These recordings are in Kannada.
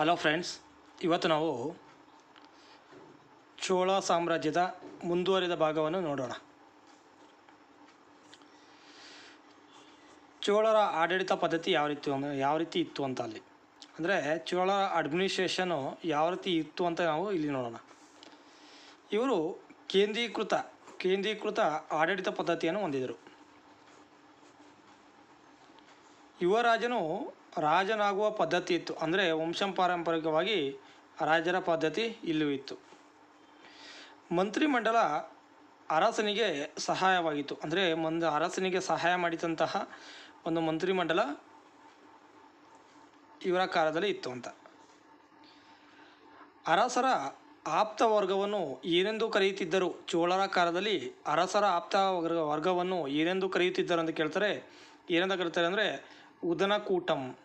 ಹಲೋ ಫ್ರೆಂಡ್ಸ್ ಇವತ್ತು ನಾವು ಚೋಳ ಸಾಮ್ರಾಜ್ಯದ ಮುಂದುವರಿದ ಭಾಗವನ್ನು ನೋಡೋಣ. ಚೋಳರ ಆಡಳಿತ ಪದ್ಧತಿ ಯಾವ ರೀತಿ ಯಾವ ರೀತಿ ಇತ್ತು ಅಂತ ಅಲ್ಲಿ? ಅಂದರೆ ಚೋಳರ ಅಡ್ಮಿನಿಸ್ಟ್ರೇಷನು ಯಾವ ರೀತಿ ಇತ್ತು ಅಂತ ನಾವು ಇಲ್ಲಿ ನೋಡೋಣ. ಇವರು ಕೇಂದ್ರೀಕೃತ ಕೇಂದ್ರೀಕೃತ ಆಡಳಿತ ಪದ್ಧತಿಯನ್ನು ಹೊಂದಿದರು ಯುವರಾಜನು ರಾಜನಾಗುವ ಪದ್ಧತಿ ಇತ್ತು. ಅಂದರೆ ವಂಶಪಾರಂಪರಿಕವಾಗಿ ರಾಜರ ಪದ್ಧತಿ ಇಲ್ಲೂ ಇತ್ತು. ಮಂತ್ರಿಮಂಡಲ ಅರಸನಿಗೆ ಸಹಾಯವಾಗಿತ್ತು. ಅಂದರೆ ಒಂದು ಅರಸನಿಗೆ ಸಹಾಯ ಮಾಡಿದಂತಹ ಒಂದು ಮಂತ್ರಿಮಂಡಲ ಇವರ ಕಾಲದಲ್ಲಿ ಇತ್ತು ಅಂತ. ಅರಸರ ಆಪ್ತ ವರ್ಗವನ್ನು ಏನೆಂದು ಕರೆಯುತ್ತಿದ್ದರು? ಚೋಳರ ಕಾಲದಲ್ಲಿ ಅರಸರ ಆಪ್ತ ವರ್ಗ ವರ್ಗವನ್ನು ಏನೆಂದು ಕರೆಯುತ್ತಿದ್ದರು ಅಂತ ಕೇಳ್ತಾರೆ. ಏನಂತ ಕರೀತಾರೆ ಅಂದರೆ ಉದನಕೂಟಂ.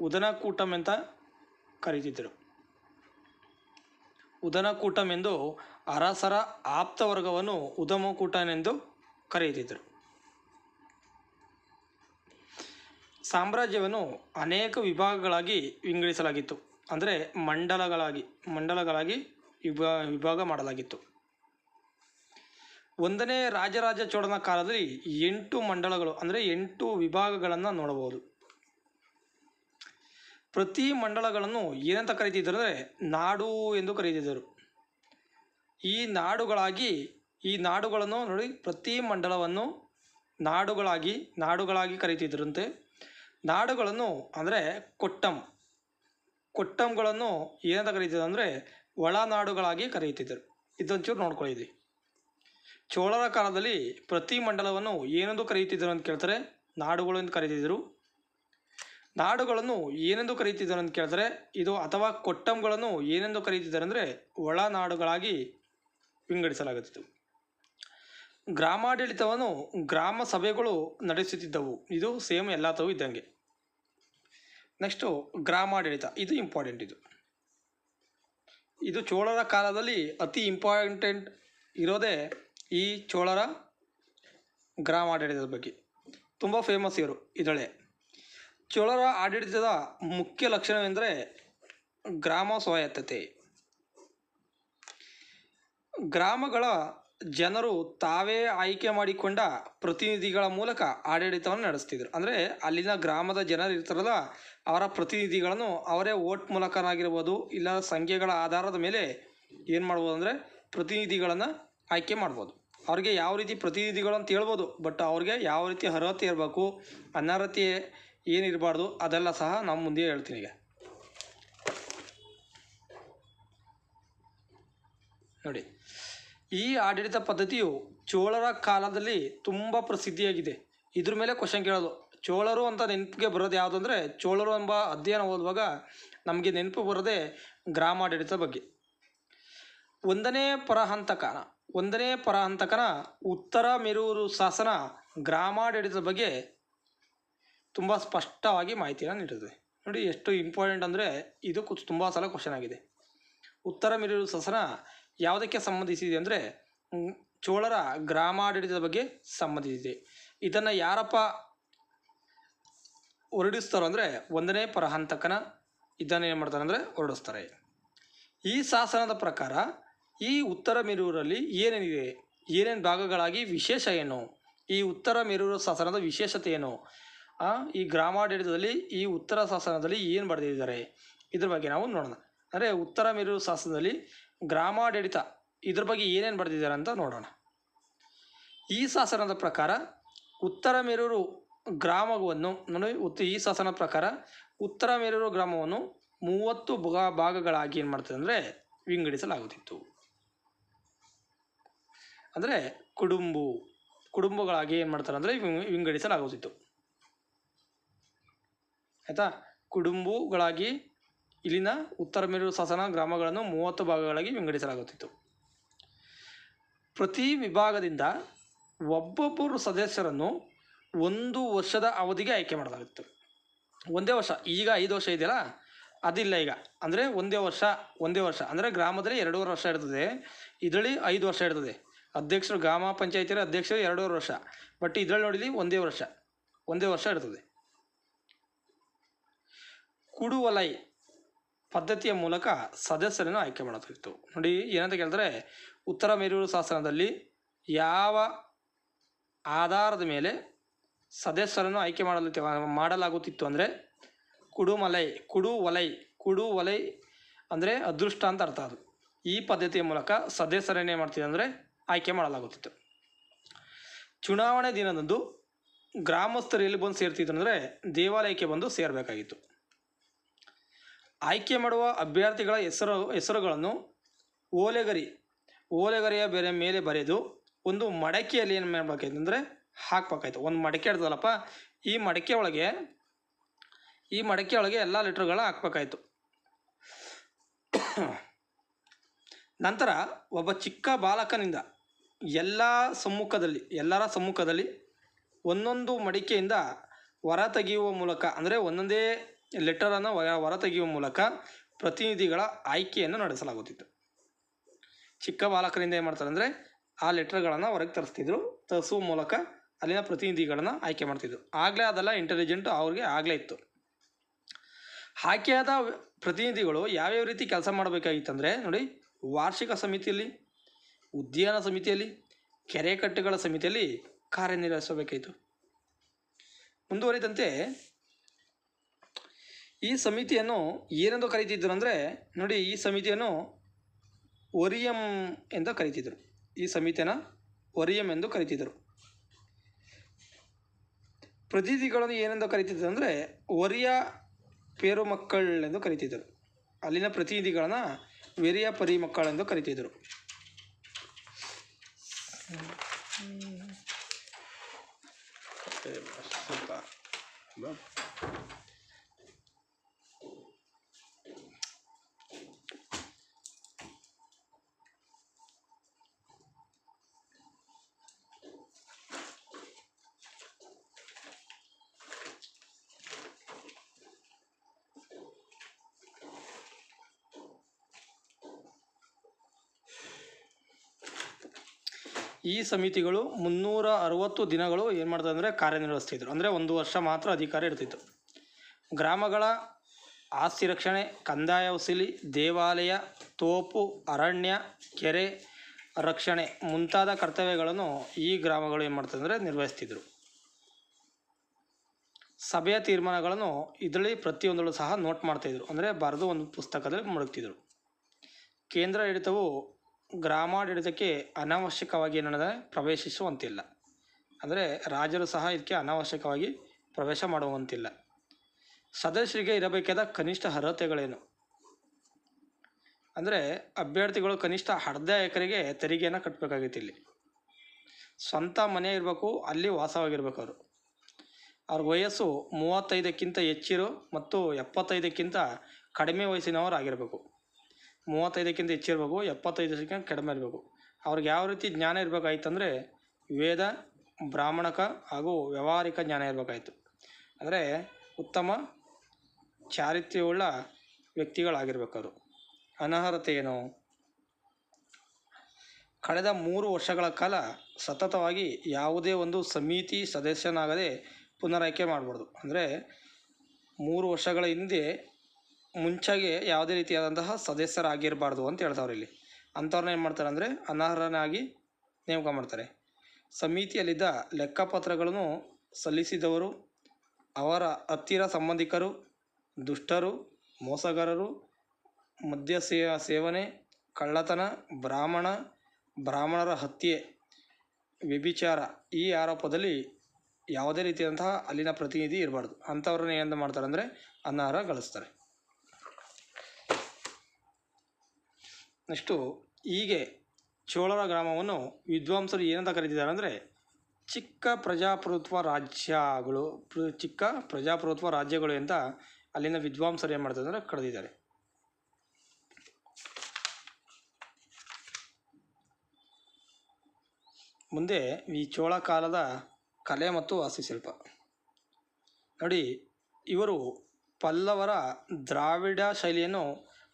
ಉದನಕೂಟಂ ಅಂತ ಕರೀತಿದ್ದರು ಉದನಕೂಟಂ ಎಂದು ಅರಸರ ಆಪ್ತ ವರ್ಗವನ್ನು ಉದಮಕೂಟನೆಂದು ಕರೆಯುತ್ತಿದ್ದರು ಸಾಮ್ರಾಜ್ಯವನ್ನು ಅನೇಕ ವಿಭಾಗಗಳಾಗಿ ವಿಂಗಡಿಸಲಾಗಿತ್ತು. ಅಂದರೆ ಮಂಡಲಗಳಾಗಿ ಮಂಡಲಗಳಾಗಿ ವಿಭಾ, ವಿಭಾಗ ಮಾಡಲಾಗಿತ್ತು. ಒಂದನೇ ರಾಜರಾಜ ಚೋಳನ ಕಾಲದಲ್ಲಿ ಎಂಟು ಮಂಡಲಗಳು, ಅಂದರೆ ಎಂಟು ವಿಭಾಗಗಳನ್ನು ನೋಡಬಹುದು. ಪ್ರತಿ ಮಂಡಲಗಳನ್ನು ಏನಂತ ಕರೀತಿದ್ದರು ಅಂದರೆ ನಾಡು ಎಂದು ಕರೀತಿದ್ದರು ಈ ನಾಡುಗಳಾಗಿ, ಈ ನಾಡುಗಳನ್ನು ನೋಡಿ, ಪ್ರತಿ ಮಂಡಲವನ್ನು ನಾಡುಗಳಾಗಿ ನಾಡುಗಳಾಗಿ ಕರೀತಿದ್ದರಂತೆ ನಾಡುಗಳನ್ನು ಅಂದರೆ ಕೊಟ್ಟಂ. ಕೊಟ್ಟಂಗಳನ್ನು ಏನಂತ ಕರೀತಿದ್ರು ಅಂದರೆ ಒಳನಾಡುಗಳಾಗಿ ಕರೆಯುತ್ತಿದ್ದರು ಇದೊಂಚೂರು ನೋಡ್ಕೊಳ್ಳಿದ್ವಿ ಚೋಳರ ಕಾಲದಲ್ಲಿ ಪ್ರತಿ ಮಂಡಲವನ್ನು ಏನೆಂದು ಕರೆಯುತ್ತಿದ್ದರು ಅಂತ ಕೇಳ್ತಾರೆ? ನಾಡುಗಳು ಎಂದು ಕರೀತಿದ್ದರು ನಾಡುಗಳನ್ನು ಏನೆಂದು ಕರೀತಿದ್ದರು ಅಂತ ಕೇಳ್ತಾರೆ? ಇದು ಅಥವಾ ಕೊಟ್ಟಂಗಳನ್ನು ಏನೆಂದು ಕರೀತಿದ್ದಾರೆ ಅಂದರೆ ಒಳನಾಡುಗಳಾಗಿ ವಿಂಗಡಿಸಲಾಗುತ್ತಿತ್ತು. ಗ್ರಾಮಾಡಳಿತವನ್ನು ಗ್ರಾಮ ಸಭೆಗಳು ನಡೆಸುತ್ತಿದ್ದವು. ಇದು ಸೇಮ್ ಎಲ್ಲ ತಾವು ಇದ್ದಂಗೆ. ನೆಕ್ಸ್ಟು ಗ್ರಾಮಾಡಳಿತ. ಇದು ಇಂಪಾರ್ಟೆಂಟ್ ಇದು. ಇದು ಚೋಳರ ಕಾಲದಲ್ಲಿ ಅತಿ ಇಂಪಾರ್ಟೆಂಟ್ ಇರೋದೇ ಈ ಚೋಳರ ಗ್ರಾಮ ಆಡಳಿತದ ಬಗ್ಗೆ. ತುಂಬ ಫೇಮಸ್ ಇವರು ಇದಳೆ ಚೋಳರ ಆಡಳಿತದ ಮುಖ್ಯ ಲಕ್ಷಣವೆಂದರೆ ಗ್ರಾಮ ಸ್ವಾಯತ್ತತೆ ಗ್ರಾಮಗಳ ಜನರು ತಾವೇ ಆಯ್ಕೆ ಮಾಡಿಕೊಂಡ ಪ್ರತಿನಿಧಿಗಳ ಮೂಲಕ ಆಡಳಿತವನ್ನು ನಡೆಸ್ತಿದ್ರು. ಅಂದರೆ ಅಲ್ಲಿನ ಗ್ರಾಮದ ಜನರು ಇರ್ತಾರಲ್ಲ, ಅವರ ಪ್ರತಿನಿಧಿಗಳನ್ನು ಅವರೇ ಓಟ್ ಮೂಲಕನಾಗಿರ್ಬೋದು, ಇಲ್ಲ ಸಂಖ್ಯೆಗಳ ಆಧಾರದ ಮೇಲೆ ಏನು ಮಾಡ್ಬೋದು ಅಂದರೆ ಪ್ರತಿನಿಧಿಗಳನ್ನು ಆಯ್ಕೆ ಮಾಡ್ಬೋದು. ಅವ್ರಿಗೆ ಯಾವ ರೀತಿ ಪ್ರತಿನಿಧಿಗಳು ಅಂತ ಹೇಳ್ಬೋದು ಬಟ್ ಅವ್ರಿಗೆ ಯಾವ ರೀತಿ ಅರ್ಹತೆ ಇರಬೇಕು, ಅನರ್ಹತೆ ಏನಿರಬಾರ್ದು, ಅದೆಲ್ಲ ಸಹ ನಾವು ಮುಂದೆ ಹೇಳ್ತೀನಿ ಈಗ. ನೋಡಿ, ಈ ಆಡಳಿತ ಪದ್ಧತಿಯು ಚೋಳರ ಕಾಲದಲ್ಲಿ ತುಂಬ ಪ್ರಸಿದ್ಧಿಯಾಗಿದೆ. ಇದ್ರ ಮೇಲೆ ಕ್ವಶನ್ ಕೇಳೋದು. ಚೋಳರು ಅಂತ ನೆನಪಿಗೆ ಬರೋದು ಯಾವುದು ಅಂದರೆ, ಚೋಳರು ಎಂಬ ಅಧ್ಯಯನ ಓದುವಾಗ ನಮಗೆ ನೆನಪು ಬರೋದೇ ಗ್ರಾಮಾಡಳಿತ ಬಗ್ಗೆ. ಒಂದನೇ ಪರಹಂತಕನ ಒಂದನೇ ಪರಹಂತಕನ ಉತ್ತರ ಮೆರೂರು ಶಾಸನ ಗ್ರಾಮಾಡಳಿತದ ಬಗ್ಗೆ ತುಂಬ ಸ್ಪಷ್ಟವಾಗಿ ಮಾಹಿತಿಯನ್ನು ನೀಡುತ್ತದೆ ನೋಡಿ ಎಷ್ಟು ಇಂಪಾರ್ಟೆಂಟ್ ಅಂದರೆ ಇದು ತುಂಬ ಸಲ ಕ್ವಶನ್ ಆಗಿದೆ. ಉತ್ತರ ಮೆರೂರು ಶಾಸನ ಯಾವುದಕ್ಕೆ ಸಂಬಂಧಿಸಿದೆ ಅಂದರೆ ಚೋಳರ ಗ್ರಾಮಾಡಳಿತದ ಬಗ್ಗೆ ಸಂಬಂಧಿಸಿದೆ. ಇದನ್ನು ಯಾರಪ್ಪ ಹೊರಡಿಸ್ತಾರೋ ಅಂದರೆ ಒಂದನೇ ಪರಹಂತಕನ ಇದನ್ನು ಏನು ಮಾಡ್ತಾರೆ ಅಂದರೆ ಹೊರಡಿಸ್ತಾರೆ. ಈ ಶಾಸನದ ಪ್ರಕಾರ ಈ ಉತ್ತರ ಮೆರೂರಲ್ಲಿ ಏನೇನಿದೆ ಏನೇನು ಭಾಗಗಳಾಗಿ ವಿಶೇಷ ಏನು? ಈ ಉತ್ತರ ಮೆರೂರು ಶಾಸನದ ವಿಶೇಷತೆ ಏನು? ಈ ಗ್ರಾಮಾಡಳಿತದಲ್ಲಿ ಈ ಉತ್ತರ ಶಾಸನದಲ್ಲಿ ಏನು ಬರೆದಿದ್ದಾರೆ? ಇದ್ರ ಬಗ್ಗೆ ನಾವು ನೋಡೋಣ. ಅಂದರೆ ಉತ್ತರ ಮೆರೂರು ಶಾಸನದಲ್ಲಿ ಗ್ರಾಮಾಡಳಿತ ಇದ್ರ ಬಗ್ಗೆ ಏನೇನು ಬರೆದಿದ್ದಾರೆ ಅಂತ ನೋಡೋಣ. ಈ ಶಾಸನದ ಪ್ರಕಾರ ಉತ್ತರ ಮೆರೂರು ಗ್ರಾಮವನ್ನು, ನೋಡಿ ಈ ಶಾಸನ ಪ್ರಕಾರ ಉತ್ತರ ಮೆರೂರು ಗ್ರಾಮವನ್ನು ಮೂವತ್ತು ಭಾಗ ಭಾಗಗಳಾಗಿ ಏನು ಮಾಡ್ತದೆ ಅಂದರೆ ವಿಂಗಡಿಸಲಾಗುತ್ತಿತ್ತು. ಅಂದರೆ ಕುಡುಂಬು ಕುಟುಂಬಗಳಾಗಿ ಏನು ಮಾಡ್ತಾರೆ ಅಂದರೆ ವಿಂಗ- ವಿಂಗಡಿಸಲಾಗುತ್ತಿತ್ತು ಆಯಿತಾ? ಕುಡುಂಬುಗಳಾಗಿ ಇಲ್ಲಿನ ಉತ್ತರ ಮೇರು ಶಾಸನ ಗ್ರಾಮಗಳನ್ನು ಮೂವತ್ತು ಭಾಗಗಳಾಗಿ ವಿಂಗಡಿಸಲಾಗುತ್ತಿತ್ತು ಪ್ರತಿ ವಿಭಾಗದಿಂದ ಒಬ್ಬೊಬ್ಬರು ಸದಸ್ಯರನ್ನು ಒಂದು ವರ್ಷದ ಅವಧಿಗೆ ಆಯ್ಕೆ ಮಾಡಲಾಗಿತ್ತು. ಒಂದೇ ವರ್ಷ, ಈಗ ಐದು ವರ್ಷ ಇದೆಯಲ್ಲ? ಅದಿಲ್ಲ ಈಗ. ಅಂದರೆ ಒಂದೇ ವರ್ಷ ಒಂದೇ ವರ್ಷ. ಅಂದರೆ ಗ್ರಾಮದಲ್ಲಿ ಎರಡೂವರೆ ವರ್ಷ ಇರ್ತದೆ. ಇದರಲ್ಲಿ ಐದು ವರ್ಷ ಇರ್ತದೆ. ಅಧ್ಯಕ್ಷರು ಗ್ರಾಮ ಪಂಚಾಯತಿಯ ಅಧ್ಯಕ್ಷರು ಎರಡೂವರೆ ವರ್ಷ. ಬಟ್ ಇದರಲ್ಲಿ ನೋಡಿದ್ವಿ ಒಂದೇ ವರ್ಷ. ಒಂದೇ ವರ್ಷ ಇರ್ತದೆ. ಕುಡುವಲೈ ಪದ್ಧತಿಯ ಮೂಲಕ ಸದಸ್ಯರನ್ನು ಆಯ್ಕೆ ಮಾಡುತ್ತಿತ್ತು ನೋಡಿ, ಏನಂತ ಕೇಳಿದ್ರೆ ಉತ್ತರ ಮೇರೂರು ಶಾಸನದಲ್ಲಿ ಯಾವ ಆಧಾರದ ಮೇಲೆ ಸದಸ್ಯರನ್ನು ಆಯ್ಕೆ ಮಾಡಲು ಮಾಡಲಾಗುತ್ತಿತ್ತು ಅಂದರೆ ಕುಡುಮಲೈ ಕುಡು ವಲೈ ಕುಡು ವಲೈ ಅಂದರೆ ಅದೃಷ್ಟ ಅಂತ ಅರ್ಥ ಅದು. ಈ ಪದ್ಧತಿಯ ಮೂಲಕ ಸದಸ್ಯರನ್ನೇ ಮಾಡ್ತಿದ್ರೆ ಅಂದರೆ ಆಯ್ಕೆ ಮಾಡಲಾಗುತ್ತಿತ್ತು. ಚುನಾವಣೆ ದಿನದಂದು ಗ್ರಾಮಸ್ಥರು ಎಲ್ಲಿ ಬಂದು ಸೇರ್ತಿದ್ರು ಅಂದರೆ ದೇವಾಲಯಕ್ಕೆ ಬಂದು ಸೇರಬೇಕಾಗಿತ್ತು. ಆಯ್ಕೆ ಮಾಡುವ ಅಭ್ಯರ್ಥಿಗಳ ಹೆಸರು, ಹೆಸರುಗಳನ್ನು ಓಲೆಗರಿ, ಓಲೆಗರಿಯ ಬೇರೆ ಮೇಲೆ ಬರೆದು ಒಂದು ಮಡಕೆಯಲ್ಲಿ ಏನು ಮಾಡಬೇಕಾಯ್ತು ಅಂದರೆ ಹಾಕ್ಬೇಕಾಯ್ತು ಒಂದು ಮಡಕೆ ಇರ್ತದಲ್ಲಪ್ಪ, ಈ ಮಡಕೆ ಒಳಗೆ, ಈ ಮಡಕೆ ಒಳಗೆ ಎಲ್ಲ ಲೆಟ್ರ್ಗಳ ಹಾಕ್ಬೇಕಾಯ್ತು ನಂತರ ಒಬ್ಬ ಚಿಕ್ಕ ಬಾಲಕನಿಂದ ಎಲ್ಲ ಸಮ್ಮುಖದಲ್ಲಿ, ಎಲ್ಲರ ಸಮ್ಮುಖದಲ್ಲಿ ಒಂದೊಂದು ಮಡಿಕೆಯಿಂದ ಹೊರ ತೆಗೆಯುವ ಮೂಲಕ, ಅಂದರೆ ಒಂದೊಂದೇ ಲೆಟರನ್ನು ಹೊರ ತೆಗೆಯುವ ಮೂಲಕ ಪ್ರತಿನಿಧಿಗಳ ಆಯ್ಕೆಯನ್ನು ನಡೆಸಲಾಗುತ್ತಿತ್ತು. ಚಿಕ್ಕ ಬಾಲಕರಿಂದ ಏನು ಮಾಡ್ತಾರೆ ಅಂದರೆ ಆ ಲೆಟರ್ಗಳನ್ನು ಹೊರಗೆ ತರಿಸ್ತಿದ್ರು, ತರಿಸುವ ಮೂಲಕ ಅಲ್ಲಿನ ಪ್ರತಿನಿಧಿಗಳನ್ನು ಆಯ್ಕೆ ಮಾಡ್ತಿದ್ರು. ಆಗಲೇ ಅದೆಲ್ಲ ಇಂಟೆಲಿಜೆಂಟ್ ಅವ್ರಿಗೆ ಆಗಲೇ ಇತ್ತು. ಆಯ್ಕೆಯಾದ ಪ್ರತಿನಿಧಿಗಳು ಯಾವ್ಯಾವ ರೀತಿ ಕೆಲಸ ಮಾಡಬೇಕಾಗಿತ್ತಂದರೆ ನೋಡಿ, ವಾರ್ಷಿಕ ಸಮಿತಿಯಲ್ಲಿ ಉದ್ಯಾನ ಸಮಿತಿಯಲ್ಲಿ, ಕೆರೆ ಕಟ್ಟೆಗಳ ಸಮಿತಿಯಲ್ಲಿ ಕಾರ್ಯನಿರ್ವಹಿಸಬೇಕಾಯಿತು. ಮುಂದುವರಿದಂತೆ, ಈ ಸಮಿತಿಯನ್ನು ಏನೆಂದು ಕರೀತಿದ್ರು ಅಂದರೆ, ನೋಡಿ, ಈ ಸಮಿತಿಯನ್ನು ಒರಿಯಂ ಎಂದು ಕರೀತಿದ್ರು. ಈ ಸಮಿತಿಯನ್ನು ಒರಿಯಂ ಎಂದು ಕರೀತಿದ್ರು. ಪ್ರತಿನಿಧಿಗಳನ್ನು ಏನೆಂದು ಕರೀತಿದ್ರು ಅಂದರೆ, ಒರಿಯ ಪೇರು ಮಕ್ಕಳೆಂದು ಕರೀತಿದ್ದರು ಅಲ್ಲಿನ ಪ್ರತಿನಿಧಿಗಳನ್ನು, ವೆರಿಯ ಪರಿ ಮಕ್ಕಳೆಂದು Well. ಈ ಸಮಿತಿಗಳು ಮುನ್ನೂರ ಅರವತ್ತು ದಿನಗಳು ಏನು ಮಾಡ್ತದೆ ಅಂದರೆ ಕಾರ್ಯನಿರ್ವಹಿಸ್ತಿದ್ರು. ಅಂದರೆ ಒಂದು ವರ್ಷ ಮಾತ್ರ ಅಧಿಕಾರ ಇರ್ತಿತ್ತು. ಗ್ರಾಮಗಳ ಆಸ್ತಿ ರಕ್ಷಣೆ, ಕಂದಾಯ ವಸೂಲಿ, ದೇವಾಲಯ, ತೋಪು, ಅರಣ್ಯ, ಕೆರೆ ರಕ್ಷಣೆ ಮುಂತಾದ ಕರ್ತವ್ಯಗಳನ್ನು ಈ ಗ್ರಾಮಗಳು ಏನು ಮಾಡ್ತದೆ ಅಂದರೆ ನಿರ್ವಹಿಸ್ತಿದ್ರು. ಸಭೆಯ ತೀರ್ಮಾನಗಳನ್ನು ಇದರಲ್ಲಿ ಪ್ರತಿಯೊಂದರಲ್ಲೂ ಸಹ ನೋಟ್ ಮಾಡ್ತಾಯಿದ್ರು ಅಂದರೆ ಬರೆದು ಒಂದು ಪುಸ್ತಕದಲ್ಲಿ ಮುಳುಗ್ತಿದ್ರು. ಕೇಂದ್ರ ಹಿಡಿತವು ಗ್ರಾಮಾಡಳಿತಕ್ಕೆ ಅನಾವಶ್ಯಕವಾಗಿ ಏನಂದರೆ ಪ್ರವೇಶಿಸುವಂತಿಲ್ಲ. ಅಂದರೆ ರಾಜರು ಸಹ ಇದಕ್ಕೆ ಅನಾವಶ್ಯಕವಾಗಿ ಪ್ರವೇಶ ಮಾಡುವಂತಿಲ್ಲ. ಸದಸ್ಯರಿಗೆ ಇರಬೇಕಾದ ಕನಿಷ್ಠ ಅರ್ಹತೆಗಳೇನು? ಅಂದರೆ ಅಭ್ಯರ್ಥಿಗಳು ಕನಿಷ್ಠ ಅರ್ಧ ಎಕರೆಗೆ ತೆರಿಗೆಯನ್ನು ಕಟ್ಟಬೇಕಾಗಿತ್ತು ಇಲ್ಲಿ. ಸ್ವಂತ ಮನೆ ಇರಬೇಕು, ಅಲ್ಲಿ ವಾಸವಾಗಿರ್ಬೇಕು ಅವರು. ಅವ್ರ ವಯಸ್ಸು ಮೂವತ್ತೈದಕ್ಕಿಂತ ಹೆಚ್ಚಿರು ಮತ್ತು ಎಪ್ಪತ್ತೈದಕ್ಕಿಂತ ಕಡಿಮೆ ವಯಸ್ಸಿನವರು ಆಗಿರಬೇಕು ಮೂವತ್ತೈದಕ್ಕಿಂತ ಹೆಚ್ಚಿರಬೇಕು ಎಪ್ಪತ್ತೈದಕ್ಕಿಂತ ಕಡಿಮೆ ಇರಬೇಕು. ಅವ್ರಿಗೆ ಯಾವ ರೀತಿ ಜ್ಞಾನ ಇರಬೇಕಾಯ್ತಂದರೆ ವೇದ, ಬ್ರಾಹ್ಮಣಕ ಹಾಗೂ ವ್ಯಾವಹಾರಿಕ ಜ್ಞಾನ ಇರಬೇಕಾಯ್ತು. ಅಂದರೆ ಉತ್ತಮ ಚಾರಿತ್ರ್ಯವುಳ್ಳ ವ್ಯಕ್ತಿಗಳಾಗಿರ್ಬೇಕಾದ್ರು ಅನರ್ಹತೆ ಏನು? ಕಳೆದ ಮೂರು ವರ್ಷಗಳ ಕಾಲ ಸತತವಾಗಿ ಯಾವುದೇ ಒಂದು ಸಮಿತಿ ಸದಸ್ಯನಾಗದೆ ಪುನರಾಯ್ಕೆ ಮಾಡಬಾರ್ದು. ಅಂದರೆ ಮೂರು ವರ್ಷಗಳ ಹಿಂದೆ ಮುಂಚಾಗೆ ಯಾವುದೇ ರೀತಿಯಾದಂತಹ ಸದಸ್ಯರಾಗಿರಬಾರ್ದು ಅಂತ ಹೇಳ್ತಾವ್ರೆ ಇಲ್ಲಿ. ಅಂಥವ್ರನ್ನ ಏನು ಮಾಡ್ತಾರೆ ಅಂದರೆ ಅನರ್ಹನಾಗಿ ನೇಮಕ ಮಾಡ್ತಾರೆ. ಸಮಿತಿಯಲ್ಲಿದ್ದ ಲೆಕ್ಕಪತ್ರಗಳನ್ನು ಸಲ್ಲಿಸಿದವರು, ಅವರ ಹತ್ತಿರ ಸಂಬಂಧಿಕರು, ದುಷ್ಟರು, ಮೋಸಗಾರರು ಮದ್ಯ ಸೇವನೆ, ಕಳ್ಳತನ, ಬ್ರಾಹ್ಮಣ, ಬ್ರಾಹ್ಮಣರ ಹತ್ಯೆ, ವ್ಯಭಿಚಾರ ಈ ಆರೋಪದಲ್ಲಿ ಯಾವುದೇ ರೀತಿಯಾದಂತಹ ಅಲ್ಲಿನ ಪ್ರತಿನಿಧಿ ಇರಬಾರ್ದು. ಅಂಥವ್ರನ್ನ ಏನು ಮಾಡ್ತಾರೆ ಅಂದರೆ ಅನರ್ಹಗೊಳಿಸ್ತಾರೆ ನೆಕ್ಸ್ಟು ಹೀಗೆ ಚೋಳರ ಗ್ರಾಮವನ್ನು ವಿದ್ವಾಂಸರು ಏನಂತ ಕರೀತಿದ್ದಾರೆ ಅಂದರೆ ಚಿಕ್ಕ ಪ್ರಜಾಪ್ರಭುತ್ವ ರಾಜ್ಯಗಳು ಚಿಕ್ಕ ಪ್ರಜಾಪ್ರಭುತ್ವ ರಾಜ್ಯಗಳು ಅಂತ ಅಲ್ಲಿನ ವಿದ್ವಾಂಸರು ಏನು ಮಾಡ್ತಾರೆ ಅಂದರೆ ಕರೆದಿದ್ದಾರೆ. ಮುಂದೆ ಈ ಚೋಳ ಕಾಲದ ಕಲೆ ಮತ್ತು ವಾಸ್ತುಶಿಲ್ಪ. ನೋಡಿ, ಇವರು ಪಲ್ಲವರ ದ್ರಾವಿಡ ಶೈಲಿಯನ್ನು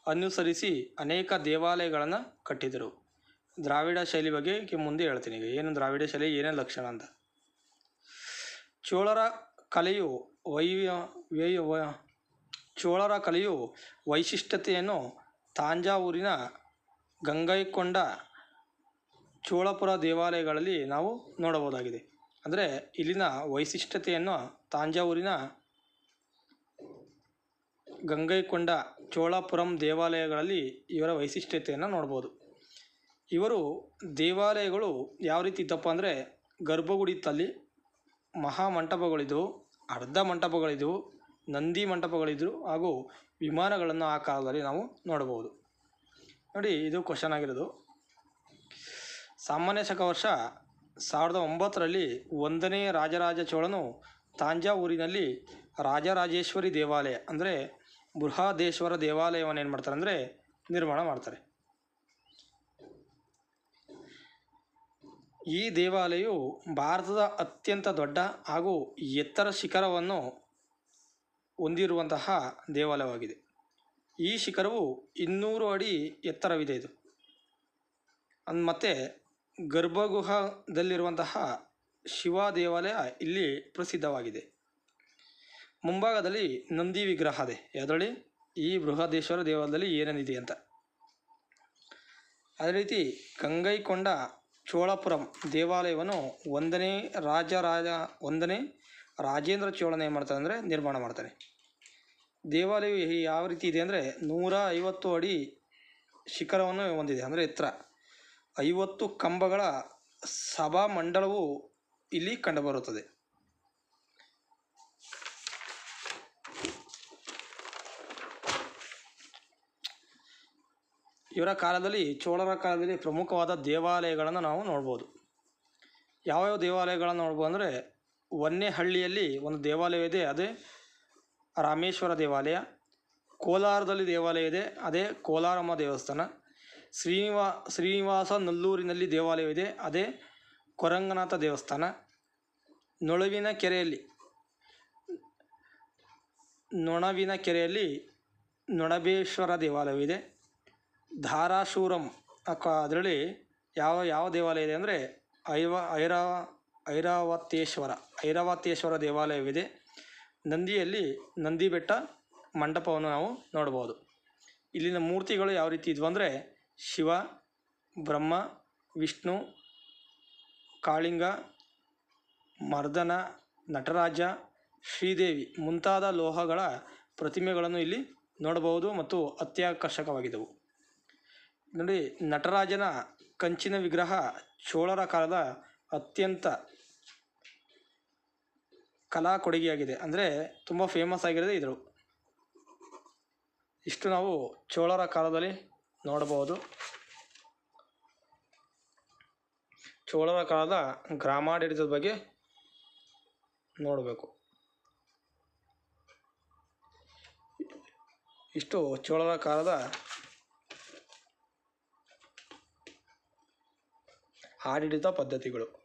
ಅನುಸರಿಸಿ ಅನೇಕ ದೇವಾಲಯಗಳನ್ನು ಕಟ್ಟಿದರು. ದ್ರಾವಿಡ ಶೈಲಿ ಬಗ್ಗೆ ಮುಂದೆ ಹೇಳ್ತೀನಿ ಈಗ. ಏನು ದ್ರಾವಿಡ ಶೈಲಿ, ಏನೇನು ಲಕ್ಷಣ ಅಂತ. ಚೋಳರ ಕಲೆಯು ವೈವ್ಯ, ವ್ಯಯ ಚೋಳರ ಕಲೆಯು ವೈಶಿಷ್ಟ್ಯತೆಯನ್ನು ತಾಂಜಾವೂರಿನ ಗಂಗೈಕೊಂಡ ಚೋಳಪುರ ದೇವಾಲಯಗಳಲ್ಲಿ ನಾವು ನೋಡಬಹುದಾಗಿದೆ. ಅಂದರೆ ಇಲ್ಲಿನ ವೈಶಿಷ್ಟ್ಯತೆಯನ್ನು ತಾಂಜಾವೂರಿನ ಗಂಗೈಕೊಂಡ ಚೋಳಾಪುರಂ ದೇವಾಲಯಗಳಲ್ಲಿ ಇವರ ವೈಶಿಷ್ಟ್ಯತೆಯನ್ನು ನೋಡ್ಬೋದು. ಇವರು ದೇವಾಲಯಗಳು ಯಾವ ರೀತಿ ಇದ್ದಪ್ಪ ಅಂದರೆ ಗರ್ಭಗುಡಿ ಇತ್ತಲ್ಲಿ ಮಹಾಮಂಟಪಗಳಿದ್ದವು ಅರ್ಧ ಮಂಟಪಗಳಿದ್ದವು ನಂದಿ ಮಂಟಪಗಳಿದ್ದವು ಹಾಗೂ ವಿಮಾನಗಳನ್ನು ಆ ಕಾಲದಲ್ಲಿ ನಾವು ನೋಡಬಹುದು ನೋಡಿ, ಇದು ಕ್ವಶನ್ ಆಗಿರೋದು. ಸಾಮಾನ್ಯ ಶಕ ವರ್ಷ ಸಾವಿರದ ಒಂಬತ್ತರಲ್ಲಿ ಒಂದನೇ ರಾಜರಾಜ ಚೋಳನು ತಾಂಜಾವೂರಿನಲ್ಲಿ ರಾಜರಾಜೇಶ್ವರಿ ದೇವಾಲಯ ಅಂದರೆ ಬೃಹದೇಶ್ವರ ದೇವಾಲಯವನ್ನು ಏನು ಮಾಡ್ತಾರೆ ಅಂದರೆ ನಿರ್ಮಾಣ ಮಾಡ್ತಾರೆ. ಈ ದೇವಾಲಯವು ಭಾರತದ ಅತ್ಯಂತ ದೊಡ್ಡ ಹಾಗೂ ಎತ್ತರ ಶಿಖರವನ್ನು ಹೊಂದಿರುವಂತಹ ದೇವಾಲಯವಾಗಿದೆ. ಈ ಶಿಖರವು ಇನ್ನೂರು ಅಡಿ ಎತ್ತರವಿದೆ ಇದು. ಮತ್ತು ಗರ್ಭಗುಹದಲ್ಲಿರುವಂತಹ ಶಿವ ದೇವಾಲಯ ಇಲ್ಲಿ ಪ್ರಸಿದ್ಧವಾಗಿದೆ. ಮುಂಭಾಗದಲ್ಲಿ ನಂದಿ ವಿಗ್ರಹ ಇದೆ ಅದರಲ್ಲಿ ಈ ಬೃಹದೇಶ್ವರ ದೇವಾಲಯದಲ್ಲಿ ಏನೇನಿದೆ ಅಂತ. ಅದೇ ರೀತಿ ಗಂಗೈಕೊಂಡ ಚೋಳಪುರಂ ದೇವಾಲಯವನ್ನು ಒಂದನೇ ರಾಜ ರಾಜ, ಒಂದನೇ ರಾಜೇಂದ್ರ ಚೋಳನ ಏನು ಮಾಡ್ತಾನೆ ಅಂದರೆ ನಿರ್ಮಾಣ ಮಾಡ್ತಾನೆ. ದೇವಾಲಯವು ಯಾವ ರೀತಿ ಇದೆ ಅಂದರೆ ನೂರ ಐವತ್ತು ಅಡಿ ಶಿಖರವನ್ನು ಹೊಂದಿದೆ. ಅಂದರೆ ಎತ್ತರ. ಐವತ್ತು ಕಂಬಗಳ ಸಭಾ ಮಂಡಲವು ಇಲ್ಲಿ ಕಂಡುಬರುತ್ತದೆ ಇವರ ಕಾಲದಲ್ಲಿ, ಚೋಳರ ಕಾಲದಲ್ಲಿ ಪ್ರಮುಖವಾದ ದೇವಾಲಯಗಳನ್ನು ನಾವು ನೋಡ್ಬೋದು. ಯಾವ್ಯಾವ ದೇವಾಲಯಗಳನ್ನು ನೋಡ್ಬೋದು ಅಂದರೆ ಹೊನ್ನೇಹಳ್ಳಿಯಲ್ಲಿ ಒಂದು ದೇವಾಲಯ ಇದೆ, ಅದೇ ರಾಮೇಶ್ವರ ದೇವಾಲಯ. ಕೋಲಾರದಲ್ಲಿ ದೇವಾಲಯ ಇದೆ, ಅದೇ ಕೋಲಾರಮ್ಮ ದೇವಸ್ಥಾನ. ಶ್ರೀನಿವಾ, ಶ್ರೀನಿವಾಸ ನಲ್ಲೂರಿನಲ್ಲಿ ದೇವಾಲಯವಿದೆ ಅದೇ ಕೊರಂಗನಾಥ ದೇವಸ್ಥಾನ. ನೊಳವಿನ ಕೆರೆಯಲ್ಲಿ, ನೊಣವಿನ ಕೆರೆಯಲ್ಲಿ ನೊಣಬೇಶ್ವರ ದೇವಾಲಯವಿದೆ. ಧಾರಾಶೂರಂ ಅಕ್ಕ ಅದರಲ್ಲಿ ಯಾವ ಯಾವ ದೇವಾಲಯ ಇದೆ ಅಂದರೆ ಐವ, ಐರ ಐರಾವತೇಶ್ವರ ಐರಾವತೇಶ್ವರ ದೇವಾಲಯವಿದೆ. ನಂದಿಯಲ್ಲಿ ನಂದಿ ಬೆಟ್ಟ ಮಂಟಪವನ್ನು ನಾವು ನೋಡ್ಬೋದು. ಇಲ್ಲಿನ ಮೂರ್ತಿಗಳು ಯಾವ ರೀತಿ ಇದ್ವು ಅಂದರೆ ಶಿವ, ಬ್ರಹ್ಮ, ವಿಷ್ಣು, ಕಾಳಿಂಗ, ಮರ್ದನ, ನಟರಾಜ, ಶ್ರೀದೇವಿ ಮುಂತಾದ ಲೋಹಗಳ ಪ್ರತಿಮೆಗಳನ್ನು ಇಲ್ಲಿ ನೋಡಬಹುದು ಮತ್ತು ಅತ್ಯಾಕರ್ಷಕವಾಗಿದ್ದವು ನೋಡಿ, ನಟರಾಜನ ಕಂಚಿನ ವಿಗ್ರಹ ಚೋಳರ ಕಾಲದ ಅತ್ಯಂತ ಕಲಾ ಕೊಡುಗೆಯಾಗಿದೆ. ಅಂದರೆ ತುಂಬ ಫೇಮಸ್ ಆಗಿರೋದೇ ಇದ್ರು. ಇಷ್ಟು ನಾವು ಚೋಳರ ಕಾಲದಲ್ಲಿ ನೋಡಬಹುದು. ಚೋಳರ ಕಾಲದ ಗ್ರಾಮಾಡಳಿತದ ಬಗ್ಗೆ ನೋಡಬೇಕು. ಇಷ್ಟು ಚೋಳರ ಕಾಲದ ಆಡಳಿತ ಪದ್ಧತಿಗಳು.